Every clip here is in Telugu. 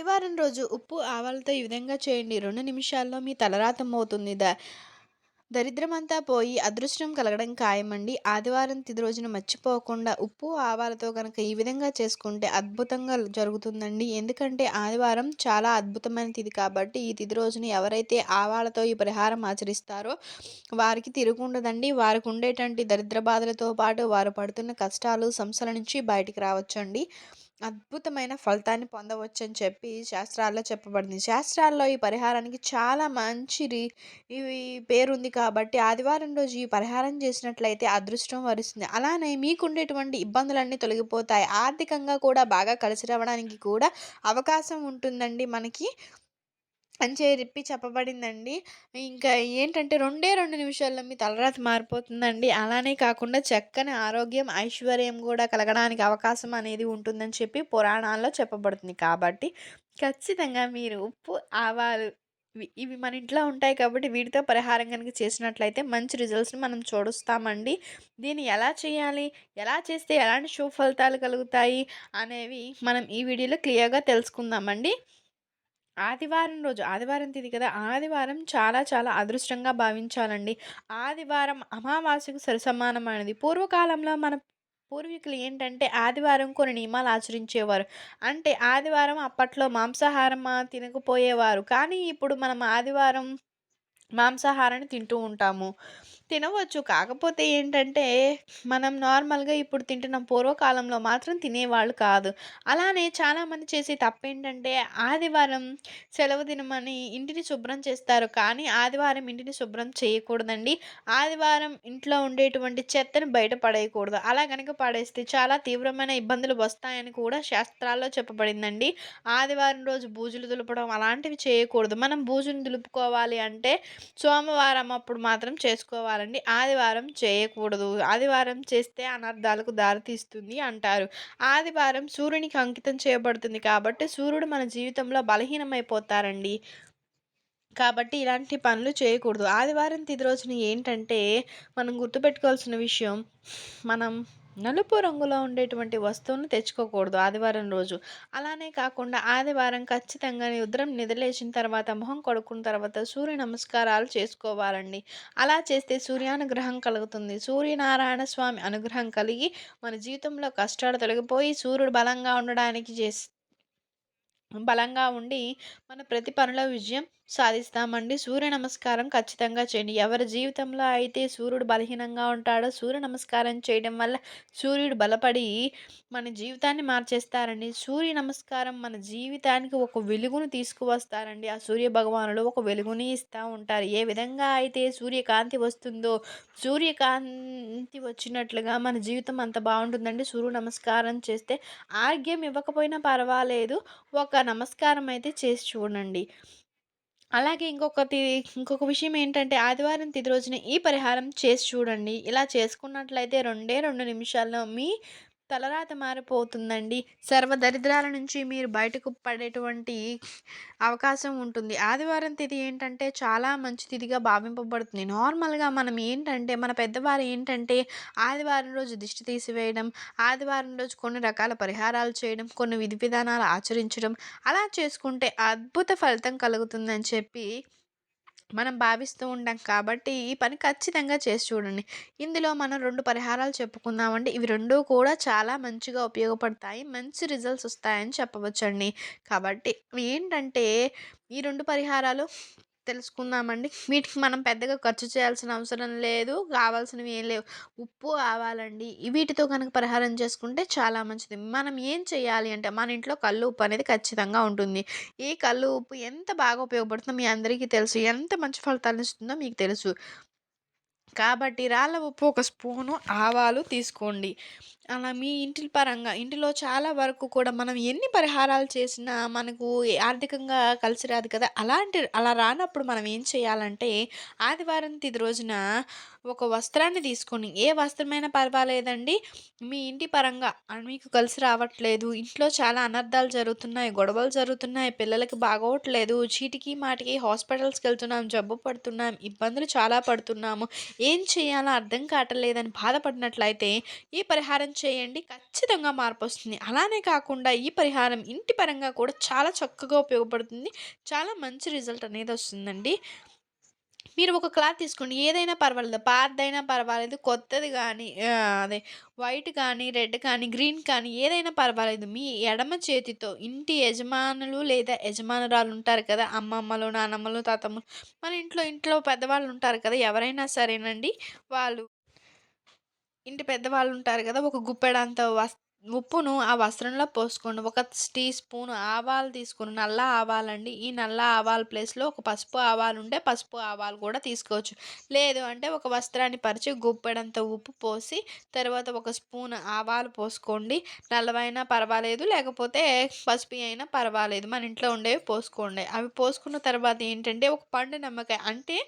ఆదివారం రోజు ఉప్పు ఆవాలతో ఈ విధంగా చేయండి. రెండు నిమిషాల్లో మీ తలరాతం అవుతుంది. ద దరిద్రమంతా పోయి అదృష్టం కలగడం ఖాయమండి. ఆదివారం తిది రోజున మర్చిపోకుండా ఉప్పు ఆవాలతో కనుక ఈ విధంగా చేసుకుంటే అద్భుతంగా జరుగుతుందండి. ఎందుకంటే ఆదివారం చాలా అద్భుతమైన తిది కాబట్టి ఈ తిది రోజున ఎవరైతే ఆవాలతో ఈ పరిహారం ఆచరిస్తారో వారికి తిరుగుండదండి వారికి ఉండేటువంటి దరిద్ర బాధలతో పాటు వారు పడుతున్న కష్టాలు సంస్థల నుంచి బయటికి రావచ్చండి. అద్భుతమైన ఫలితాన్ని పొందవచ్చని చెప్పి శాస్త్రాల్లో చెప్పబడింది. శాస్త్రాల్లో ఈ పరిహారానికి చాలా మంచిది ఇవి పేరుంది కాబట్టి ఆదివారం రోజు ఈ పరిహారం చేసినట్లయితే అదృష్టం వరిస్తుంది. అలానే మీకుండేటువంటి ఇబ్బందులన్నీ తొలగిపోతాయి. ఆర్థికంగా కూడా బాగా కలిసి రావడానికి కూడా అవకాశం ఉంటుందండి మనకి. అని చెప్పి చెప్పబడిందండి. ఇంకా ఏంటంటే రెండే రెండు నిమిషాల్లో మీ తలరాతి మారిపోతుందండి. అలానే కాకుండా చక్కని ఆరోగ్యం ఐశ్వర్యం కూడా కలగడానికి అవకాశం అనేది ఉంటుందని చెప్పి పురాణాల్లో చెప్పబడుతుంది కాబట్టి ఖచ్చితంగా మీరు ఉప్పు ఆవాలు ఇవి మన ఇంట్లో ఉంటాయి కాబట్టి వీటితో పరిహారం కనుక చేసినట్లయితే మంచి రిజల్ట్స్ని మనం చూడుస్తామండి. దీన్ని ఎలా చేయాలి? ఎలా చేస్తే ఎలాంటి శుభ ఫలితాలు కలుగుతాయి? అనేవి మనం ఈ వీడియోలో క్లియర్గా తెలుసుకుందామండి. ఆదివారం రోజు ఆదివారం తిది కదా ఆదివారం చాలా చాలా అదృష్టంగా భావించాలండి. ఆదివారం అమావాస్యకు సరిసమానమైనది. పూర్వకాలంలో మన పూర్వీకులు ఏంటంటే ఆదివారం కొన్ని నియమాలు ఆచరించేవారు. అంటే ఆదివారం అప్పట్లో మాంసాహారం తినకపోయేవారు. కానీ ఇప్పుడు మనం ఆదివారం మాంసాహారాన్ని తింటూ ఉంటాము. తినవచ్చు. కాకపోతే ఏంటంటే మనం నార్మల్గా ఇప్పుడు తింటున్నాం పూర్వకాలంలో మాత్రం తినేవాళ్ళు కాదు. అలానే చాలామంది చేసే తప్పేంటంటే ఆదివారం సెలవు దినమని ఇంటిని శుభ్రం చేస్తారు. కానీ ఆదివారం ఇంటిని శుభ్రం చేయకూడదండి. ఆదివారం ఇంట్లో ఉండేటువంటి చెత్తను బయట పడేయకూడదు. అలా కనుక పడేస్తే చాలా తీవ్రమైన ఇబ్బందులు వస్తాయని కూడా శాస్త్రాల్లో చెప్పబడిందండి. ఆదివారం రోజు బూజులు దులపడం అలాంటివి చేయకూడదు. మనం బూజును దులుపుకోవాలి అంటే సోమవారం అప్పుడు మాత్రం చేసుకోవాలి. చేసుకోవాలండి ఆదివారం చేయకూడదు. ఆదివారం చేస్తే అనర్థాలకు దారితీస్తుంది అంటారు. ఆదివారం సూర్యునికి అంకితం చేయబడుతుంది కాబట్టి సూర్యుడు మన జీవితంలో బలహీనమైపోతారండి. కాబట్టి ఇలాంటి పనులు చేయకూడదు. ఆదివారం తిది రోజున ఏంటంటే మనం గుర్తుపెట్టుకోవాల్సిన విషయం మనం నలుపు రంగులో ఉండేటువంటి వస్తువును తెచ్చుకోకూడదు ఆదివారం రోజు. అలానే కాకుండా ఆదివారం ఖచ్చితంగా ఉదరం నిద్రలేచిన తర్వాత మొహం కడుక్కున్న తర్వాత సూర్య నమస్కారాలు చేసుకోవాలండి. అలా చేస్తే సూర్యానుగ్రహం కలుగుతుంది. సూర్యనారాయణ స్వామి అనుగ్రహం కలిగి మన జీవితంలో కష్టాలు తొలగిపోయి సూర్యుడు బలంగా ఉండడానికి చేసి బలంగా ఉండి మన ప్రతి పనిలో విజయం సాధిస్తామండి. సూర్య నమస్కారం ఖచ్చితంగా చేయండి. ఎవరి జీవితంలో అయితే సూర్యుడు బలహీనంగా ఉంటాడో సూర్య నమస్కారం చేయడం వల్ల సూర్యుడు బలపడి మన జీవితాన్ని మార్చేస్తారండి. సూర్య నమస్కారం మన జీవితానికి ఒక వెలుగును తీసుకువస్తారండి. ఆ సూర్య భగవానుడు ఒక వెలుగుని ఇస్తూ ఉంటారు. ఏ విధంగా అయితే సూర్యకాంతి వస్తుందో సూర్యకాంతి వచ్చినట్లుగా మన జీవితం అంత బాగుంటుందండి. సూర్య నమస్కారం చేస్తే ఆరోగ్యం ఇవ్వకపోయినా పర్వాలేదు. ఒక నమస్కారం అయితే చేసి చూడండి. అలాగే ఇంకొకటి ఇంకొక విషయం ఏంటంటే ఆదివారం తిది రోజున ఈ పరిహారం చేసి చూడండి. ఇలా చేసుకున్నట్లయితే రెండే రెండు నిమిషాల్లో మీ తలరాత మారిపోతుందండి. సర్వదరిద్రాల నుంచి మీరు బయటకు పడేటువంటి అవకాశం ఉంటుంది. ఆదివారం తిథి ఏంటంటే చాలా మంచి తిథిగా భావింపబడుతుంది. నార్మల్గా మనం ఏంటంటే మన పెద్దవారు ఏంటంటే ఆదివారం రోజు దిష్టి తీసివేయడం ఆదివారం రోజు కొన్ని రకాల పరిహారాలు చేయడం కొన్ని విధి విధానాలు ఆచరించడం అలా చేసుకుంటే అద్భుత ఫలితం కలుగుతుందని చెప్పి మనం భావిస్తూ ఉంటాం కాబట్టి ఈ పని ఖచ్చితంగా చేసి చూడండి. ఇందులో మనం రెండు పరిహారాలు చెప్పుకుందామండి. ఇవి రెండు కూడా చాలా మంచిగా ఉపయోగపడతాయి. మంచి రిజల్ట్స్ వస్తాయని చెప్పవచ్చండి. కాబట్టి ఏంటంటే ఈ రెండు పరిహారాలు తెలుసుకుందామండి. వీటికి మనం పెద్దగా ఖర్చు చేయాల్సిన అవసరం లేదు కావాల్సినవి ఏం లేవు. ఉప్పు ఆవాలండి. వీటితో కనుక పరిహారం చేసుకుంటే చాలా మంచిది. మనం ఏం చేయాలి అంటే మన ఇంట్లో కళ్ళు ఉప్పు అనేది ఖచ్చితంగా ఉంటుంది. ఈ కళ్ళు ఉప్పు ఎంత బాగా ఉపయోగపడుతుందో మీ అందరికీ తెలుసు. ఎంత మంచి ఫలితాలు ఇస్తుందో మీకు తెలుసు. కాబట్టి రాళ్ళ ఉప్పు ఒక స్పూను ఆవాలు తీసుకోండి. అలా మీ ఇంటి పరంగా ఇంటిలో చాలా వరకు కూడా మనం ఎన్ని పరిహారాలు చేసినా మనకు ఆర్థికంగా కలిసి రాదు కదా. అలాంటి అలా రానప్పుడు మనం ఏం చేయాలంటే ఆదివారం తిది రోజున ఒక వస్త్రాన్ని తీసుకొని ఏ వస్త్రమైనా పర్వాలేదండి. మీ ఇంటి పరంగా మీకు కలిసి రావట్లేదు. ఇంట్లో చాలా అనర్థాలు జరుగుతున్నాయి గొడవలు జరుగుతున్నాయి పిల్లలకి బాగోవట్లేదు చీటికి మాటికి హాస్పిటల్స్కి వెళ్తున్నాం జబ్బు పడుతున్నాం ఇబ్బందులు చాలా పడుతున్నాము. ఏం చేయాలో అర్థం కావట్లేదని బాధపడినట్లయితే ఈ పరిహారం చేయండి. ఖచ్చితంగా మార్పు వస్తుంది. అలానే కాకుండా ఈ పరిహారం ఇంటి పరంగా కూడా చాలా చక్కగా ఉపయోగపడుతుంది. చాలా మంచి రిజల్ట్ అనేది వస్తుందండి. మీరు ఒక క్లాత్ తీసుకోండి. ఏదైనా పర్వాలేదు. పాతదైనా పర్వాలేదు. కొత్తది కానీ అదే వైట్ కానీ రెడ్ కానీ గ్రీన్ కానీ ఏదైనా పర్వాలేదు. మీ ఎడమ చేతితో ఇంటి యజమానులు లేదా యజమానురాలు ఉంటారు కదా అమ్మమ్మలు నానమ్మలు తాతమ్మలు మన ఇంట్లో ఇంట్లో పెద్దవాళ్ళు ఉంటారు కదా ఎవరైనా సరేనండి. వాళ్ళు ఇంటి పెద్దవాళ్ళు ఉంటారు కదా ఒక గుప్పెడంత వస్త ఉప్పును ఆ వస్త్రంలో పోసుకోండి. ఒక టీ స్పూన్ ఆవాలు తీసుకుని నల్ల ఆవాలండి. ఈ నల్ల ఆవాల ప్లేస్లో ఒక పసుపు ఆవాలు ఉంటే పసుపు ఆవాలు కూడా తీసుకోవచ్చు. లేదు అంటే ఒక వస్త్రాన్ని పరిచి గుప్పెడంత ఉప్పు పోసి తర్వాత ఒక స్పూన్ ఆవాలు పోసుకోండి. నల్లవైనా పర్వాలేదు లేకపోతే పసుపు అయినా పర్వాలేదు. మన ఇంట్లో ఉండేవి పోసుకోండి. అవి పోసుకున్న తర్వాత ఏంటంటే ఒక పండు నిమ్మకాయ అంటే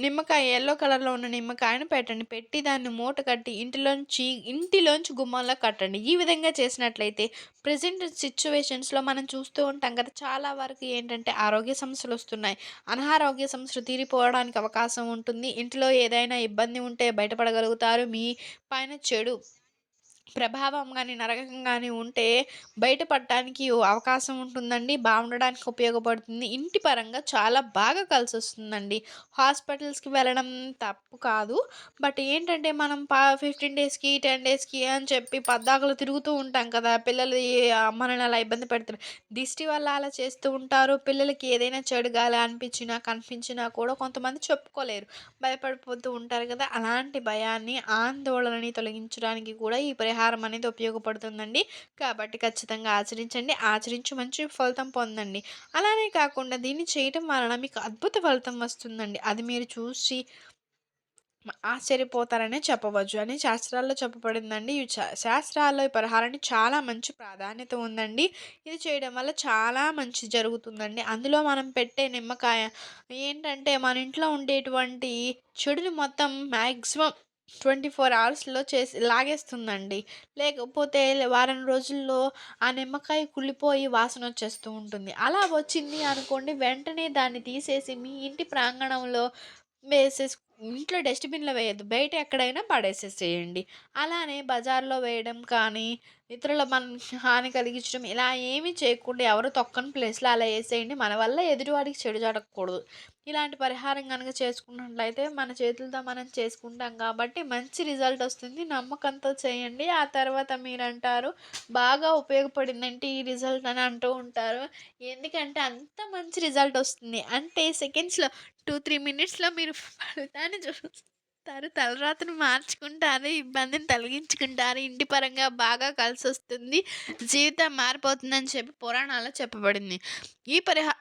నిమ్మకాయ ఎల్లో కలర్లో ఉన్న నిమ్మకాయను పెట్టండి. పెట్టి దాన్ని మూట కట్టి ఇంటిలోంచి ఇంటిలోంచి గుమ్మంలో కట్టండి. ఈ విధంగా చేసినట్లయితే ప్రజెంట్ సిచ్యువేషన్స్లో మనం చూస్తూ ఉంటాం కదా చాలా వరకు ఏంటంటే ఆరోగ్య సమస్యలు వస్తున్నాయి. అనారోగ్య సమస్యలు తీరిపోవడానికి అవకాశం ఉంటుంది. ఇంట్లో ఏదైనా ఇబ్బంది ఉంటే బయటపడగలుగుతారు. మీ పైన చెడు ప్రభావం కానీ నరకం కానీ ఉంటే బయటపడటానికి అవకాశం ఉంటుందండి. బాగుండడానికి ఉపయోగపడుతుంది. ఇంటి పరంగా చాలా బాగా కలిసి వస్తుందండి హాస్పిటల్స్కి వెళ్ళడం తప్పు కాదు. బట్ ఏంటంటే మనం పా ఫిఫ్టీన్ డేస్కి టెన్ డేస్కి అని చెప్పి పద్దాకులు తిరుగుతూ ఉంటాం కదా! పిల్లలు మనల్ని అలా ఇబ్బంది పెడతారు దిష్టి వల్ల అలా చేస్తూ ఉంటారు. పిల్లలకి ఏదైనా చెడు గాలి అనిపించినా కనిపించినా కూడా కొంతమంది చెప్పుకోలేరు. భయపడిపోతూ ఉంటారు కదా! అలాంటి భయాన్ని ఆందోళనని తొలగించడానికి కూడా ఈ పరిహారం అనేది ఉపయోగపడుతుందండి. కాబట్టి ఖచ్చితంగా ఆచరించండి. ఆచరించి మంచి ఫలితం పొందండి. అలానే కాకుండా దీన్ని చేయటం వలన మీకు అద్భుత ఫలితం వస్తుందండి. అది మీరు చూసి ఆశ్చర్యపోతారనే చెప్పవచ్చు. అని శాస్త్రాల్లో చెప్పబడిందండి. ఈ శాస్త్రాల్లో ఈ పరిహారానికి చాలా మంచి ప్రాధాన్యత ఉందండి. ఇది చేయడం వల్ల చాలా మంచి జరుగుతుందండి. అందులో మనం పెట్టే నిమ్మకాయ ఏంటంటే మన ఇంట్లో ఉండేటువంటి చెడుని మొత్తం మ్యాక్సిమం ట్వంటీ ఫోర్ అవర్స్లో చేసి లాగేస్తుందండి. లేకపోతే వారం రోజుల్లో ఆ నిమ్మకాయ కుళ్ళిపోయి వాసన వచ్చేస్తూ ఉంటుంది. అలా వచ్చింది అనుకోండి వెంటనే దాన్ని తీసేసి మీ ఇంటి ప్రాంగణంలో వేసేసి ఇంట్లో డస్ట్బిన్లో వేయద్దు. బయట ఎక్కడైనా పడేసేసేయండి. అలానే బజార్లో వేయడం కానీ ఇతరుల మన హాని కలిగించడం ఇలా ఏమీ చేయకుండా ఎవరు తొక్కని ప్లేస్లో అలా వేసేయండి. మన వల్ల ఎదుటివాడికి చెడు జరగకూడదు. ఇలాంటి పరిహారం కనుక చేసుకున్నట్లయితే మన చేతులతో మనం చేసుకుంటాం కాబట్టి మంచి రిజల్ట్ వస్తుంది. నమ్మకంతో చేయండి. ఆ తర్వాత మీరంటారు బాగా ఉపయోగపడిందంటే ఈ రిజల్ట్ అని అంటూ ఉంటారు. ఎందుకంటే అంత మంచి రిజల్ట్ వస్తుంది. అంటే సెకండ్స్లో టూ త్రీ మినిట్స్లో మీరు ఫలితాన్ని చూస్తారు. తలరాతను మార్చుకుంటారు ఇబ్బందిని తొలగించుకుంటారు. ఇంటి పరంగా బాగా కలిసి వస్తుంది జీవితం మారిపోతుందని చెప్పి పురాణాల్లో చెప్పబడింది. ఈ పరిహా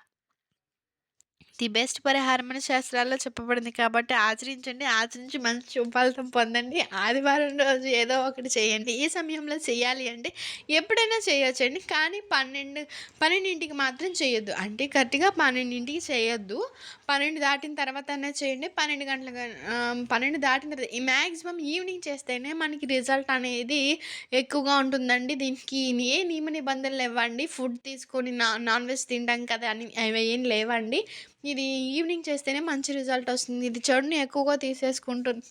ది బెస్ట్ పరిహారం అని శాస్త్రాల్లో చెప్పబడింది కాబట్టి ఆచరించండి. ఆచరించి మంచి ఫలితం పొందండి. ఆదివారం రోజు ఏదో ఒకటి చేయండి. ఈ సమయంలో చేయాలి అంటే ఎప్పుడైనా చేయొచ్చండి. కానీ పన్నెండు పన్నెండింటికి మాత్రం చేయొద్దు. అంటే కరెక్ట్గా పన్నెండింటికి చేయొద్దు. పన్నెండు దాటిన తర్వాత చేయండి. పన్నెండు గంటల పన్నెండు దాటిన తర్వాత ఈ మ్యాక్సిమం ఈవినింగ్ చేస్తేనే మనకి రిజల్ట్ అనేది ఎక్కువగా ఉంటుందండి. దీనికి ఏ నియమ నిబంధనలు ఇవ్వండి ఫుడ్ తీసుకొని నా నాన్ వెజ్ తినడం కదా అని అవి ఏం లేవండి. ఇది ఈవినింగ్ చేస్తేనే మంచి రిజల్ట్ వస్తుంది. ఇది చెడుని ఎక్కువగా తీసేసుకుంటుంది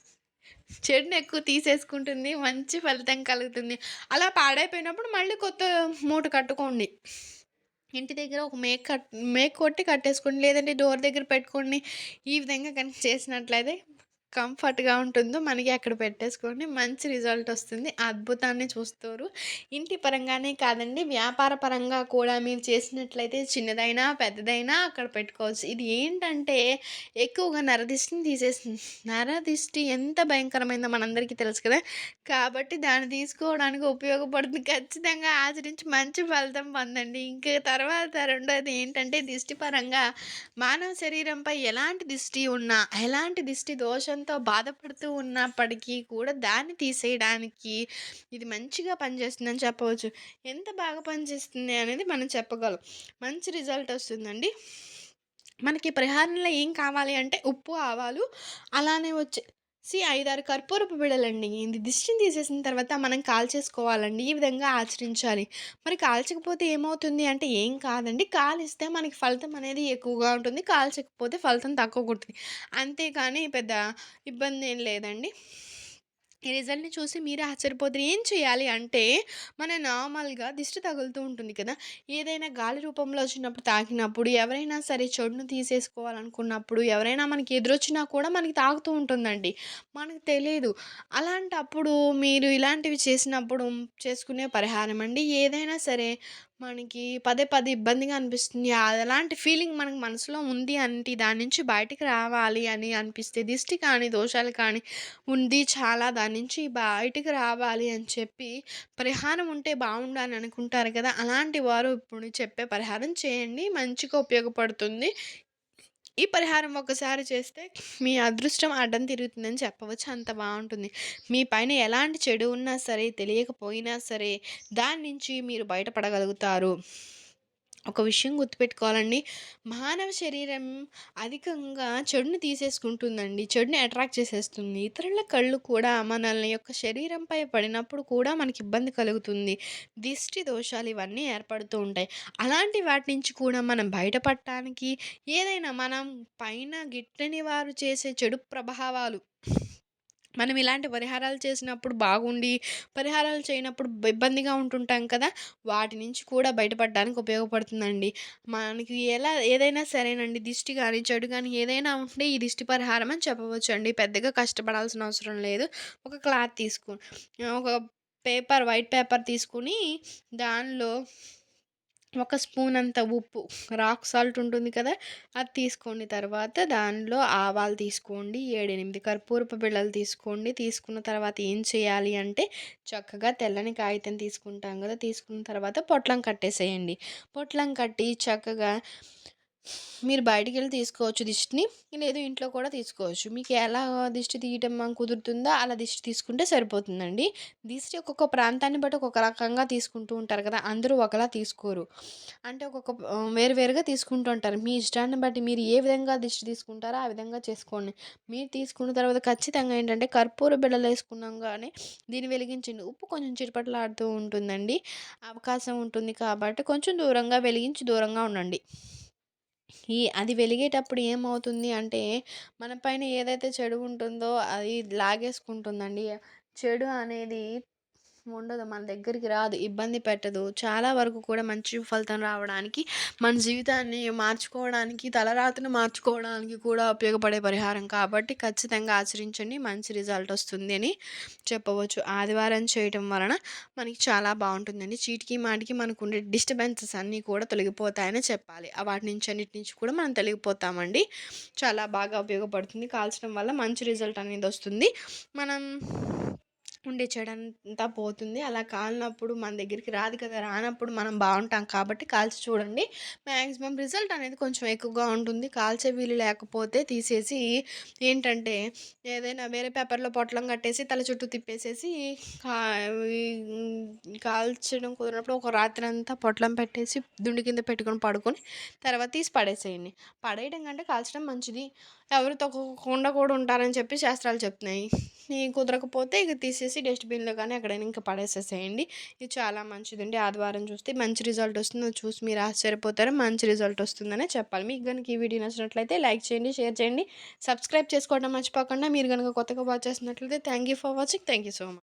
చెడుని ఎక్కువ తీసేసుకుంటుంది మంచి ఫలితం కలుగుతుంది. అలా పాడైపోయినప్పుడు మళ్ళీ కొత్త మూట కట్టుకోండి. ఇంటి దగ్గర ఒక మేక్ కట్ మేక్ కొట్టి కట్టేసుకోండి. లేదంటే డోర్ దగ్గర పెట్టుకోండి ఈ విధంగా కనుక చేసినట్లయితే కంఫర్ట్గా ఉంటుందో మనకి అక్కడ పెట్టేసుకోండి మంచి రిజల్ట్ వస్తుంది. అద్భుతాన్ని చూస్తారు. ఇంటి పరంగానే కాదండి వ్యాపార పరంగా కూడా మీరు చేసినట్లయితే చిన్నదైనా పెద్దదైనా అక్కడ పెట్టుకోవచ్చు. ఇది ఏంటంటే ఎక్కువగా నరదిష్టిని తీసేస్తుంది నరదిష్టి ఎంత భయంకరమైందో మనందరికీ తెలుసు కదా. కాబట్టి దాన్ని తీసుకోవడానికి ఉపయోగపడుతుంది. ఖచ్చితంగా ఆచరించి మంచి ఫలితం పొందండి. ఇంకా తర్వాత రెండోది ఏంటంటే దిష్టి పరంగా మానవ శరీరంపై ఎలాంటి దిష్టి ఉన్నా ఎలాంటి దిష్టి దోషం ఎంతో బాధపడుతూ ఉన్నప్పటికీ కూడా దాన్ని తీసేయడానికి ఇది మంచిగా పనిచేస్తుందని చెప్పవచ్చు. ఎంత బాగా పనిచేస్తుంది అనేది మనం చెప్పగలం. మంచి రిజల్ట్ వస్తుందండి. మనకి పరిహారంలో ఏం కావాలి అంటే ఉప్పు ఆవాలు అలానే వచ్చే సి ఐదారు కర్పూరపు బిడలండి ఇది దిష్టిని తీసేసిన తర్వాత మనం కాల్చేసుకోవాలండి. ఈ విధంగా ఆచరించాలి. మరి కాల్చకపోతే ఏమవుతుంది అంటే ఏం కాదండి. కాలిస్తే మనకి ఫలితం అనేది ఎక్కువగా ఉంటుంది. కాల్చకపోతే ఫలితం తక్కువ ఉంటుంది. అంతేకాని పెద్ద ఇబ్బంది ఏం లేదండి. ఈ రిజల్ట్‌ని చూసి మీరే ఆశ్చర్యపోతారు. ఏం చేయాలి అంటే, మన నార్మల్‌గా దిష్టి తగులుతూ ఉంటుంది కదా! ఏదైనా గాలి రూపంలో వచ్చినప్పుడు తాకినప్పుడు, ఎవరైనా సరే చెడును తీసేసుకోవాలనుకున్నప్పుడు, ఎవరైనా మనకి ఎదురొచ్చినా కూడా మనకి తాగుతూ ఉంటుందండి. మనకు తెలియదు అలాంటప్పుడు మీరు ఇలాంటివి చేసినప్పుడు చేసుకునే పరిహారం అండి. ఏదైనా సరే మనకి పదే పదే ఇబ్బందిగా అనిపిస్తుంది. అలాంటి ఫీలింగ్ మనకు మనసులో ఉంది అంటే దాని నుంచి బయటికి రావాలి అని అనిపిస్తే దిష్టి కానీ, దోషాలు కానీ ఉంది చాలా దాని నుంచి బయటికి రావాలి అని చెప్పి పరిహారం ఉంటే బాగుండు అని అనుకుంటారు కదా! అలాంటి వారు ఇప్పుడు చెప్పే పరిహారం చేయండి. మంచిగా ఉపయోగపడుతుంది. ఈ పరిహారం ఒకసారి చేస్తే మీ అదృష్టం అడ్డం తిరుగుతుందని చెప్పవచ్చు. అంత బాగుంటుంది మీ పైన ఎలాంటి చెడు ఉన్నా సరే, తెలియకపోయినా సరే దాని నుంచి మీరు బయటపడగలుగుతారు. ఒక విషయం గుర్తుపెట్టుకోవాలండి. మానవ శరీరం అధికంగా చెడుని తీసేసుకుంటుందండి. చెడుని అట్రాక్ట్ చేసేస్తుంది. ఇతరుల కళ్ళు కూడా మనల్ని యొక్క శరీరంపై పడినప్పుడు కూడా మనకి ఇబ్బంది కలుగుతుంది. దిష్టి దోషాలు ఇవన్నీ ఏర్పడుతూ ఉంటాయి. అలాంటి వాటి నుంచి కూడా మనం బయటపడటానికి ఏదైనా మనం పైన గిట్టని వారు చేసే చెడు ప్రభావాలు మనం ఇలాంటి పరిహారాలు చేసినప్పుడు బాగుండి, పరిహారాలు చేయనప్పుడు ఇబ్బందిగా ఉంటుంటాం కదా! వాటి నుంచి కూడా బయటపడడానికి ఉపయోగపడుతుందండి. మనకి ఎలా ఏదైనా సరేనండి దిష్టి కానీ చెడు కానీ ఏదైనా ఉంటే ఈ దిష్టి పరిహారం అని చెప్పవచ్చండి. పెద్దగా కష్టపడాల్సిన అవసరం లేదు. ఒక క్లాత్ తీసుకుని ఒక పేపర్ వైట్ పేపర్ తీసుకొని దానిలో ఒక స్పూన్ అంత ఉప్పు రాక్ సాల్ట్ ఉంటుంది కదా అది తీసుకోండి. తర్వాత దానిలో ఆవాలు తీసుకోండి ఏడెనిమిది కర్పూరపు బిళ్ళలు తీసుకోండి. తీసుకున్న తర్వాత ఏం చేయాలి అంటే చక్కగా తెల్లని కాగితం తీసుకుంటాం కదా తీసుకున్న తర్వాత పొట్లం కట్టేసేయండి. పొట్లం కట్టి చక్కగా మీరు బయటికి వెళ్ళి తీసుకోవచ్చు దిష్టిని లేదు ఇంట్లో కూడా తీసుకోవచ్చు. మీకు ఎలా దిష్టి తీయటం కుదురుతుందో అలా దిష్టి తీసుకుంటే సరిపోతుందండి. దిష్టి ఒక్కొక్క ప్రాంతాన్ని బట్టి ఒక్కొక్క రకంగా తీసుకుంటూ ఉంటారు కదా అందరూ ఒకలా తీసుకోరు. అంటే ఒక్కొక్క వేరు వేరుగా తీసుకుంటూ ఉంటారు. మీ ఇష్టాన్ని బట్టి మీరు ఏ విధంగా దిష్టి తీసుకుంటారో ఆ విధంగా చేసుకోండి. మీరు తీసుకున్న తర్వాత ఖచ్చితంగా ఏంటంటే కర్పూర బిళ్ళలు వేసుకున్నాం కానీ దీన్ని వెలిగించండి. ఉప్పు కొంచెం చిరుపట్లాడుతూ ఉంటుందండి. అవకాశం ఉంటుంది కాబట్టి కొంచెం దూరంగా వెలిగించి దూరంగా ఉండండి. ఈ అది వెలిగేటప్పుడు ఏమవుతుంది అంటే మన పైన ఏదైతే చెడు ఉంటుందో అది లాగేసుకుంటుందండి. చెడు అనేది ఉండదు. మన దగ్గరికి రాదు. ఇబ్బంది పెట్టదు. చాలా వరకు కూడా మంచి ఫలితం రావడానికి మన జీవితాన్ని మార్చుకోవడానికి తలరాతను మార్చుకోవడానికి కూడా ఉపయోగపడే పరిహారం. కాబట్టి ఖచ్చితంగా ఆచరించండి. మంచి రిజల్ట్ వస్తుంది అని చెప్పవచ్చు. ఆదివారం చేయటం వలన మనకి చాలా బాగుంటుందండి. చీటికి మాటికి మనకు ఉండే డిస్టర్బెన్సెస్ అన్నీ కూడా తొలగిపోతాయని చెప్పాలి. వాటి నుంచి అన్నిటి నుంచి కూడా మనం తొలగిపోతామండి. చాలా బాగా ఉపయోగపడుతుంది. కాల్చడం వల్ల మంచి రిజల్ట్ అనేది వస్తుంది. మనం ఉండే చెడంతా పోతుంది. అలా కాలినప్పుడు మన దగ్గరికి రాదు కదా రానప్పుడు మనం బాగుంటాం కాబట్టి కాల్చి చూడండి. మ్యాక్సిమం రిజల్ట్ అనేది కొంచెం ఎక్కువగా ఉంటుంది. కాల్చే వీలు లేకపోతే తీసేసి ఏంటంటే ఏదైనా వేరే పేపర్లో పొట్లం కట్టేసి తల చుట్టూ తిప్పేసేసి కాల్చడం కుదిరినప్పుడు ఒక రాత్రి అంతా పొట్లం పెట్టేసి దుండి కింద పెట్టుకొని పడుకొని తర్వాత తీసి పడేసేయండి. పడేయడం కంటే కాల్చడం మంచిది. ఎవరు తొక్కకుండా కూడా ఉంటారని చెప్పి శాస్త్రాలు చెప్తున్నాయి. కుదరకపోతే ఇక తీసేసి డస్ట్బిన్లో కానీ ఎక్కడైనా ఇంకా పడేసేసేయండి. ఇది చాలా మంచిదండి. ఆదివారం చూస్తే మంచి రిజల్ట్ వస్తుంది చూసి మీరు ఆశ్చర్యపోతారు మంచి రిజల్ట్ వస్తుందనే చెప్పాలి. మీకు కనుక ఈ వీడియో నచ్చినట్లయితే లైక్ చేయండి షేర్ చేయండి. సబ్స్క్రైబ్ చేసుకోవడం మర్చిపోకుండా మీరు కనుక కొత్తగా వాచ్ చేసినట్లయితే thank you for watching thank you so much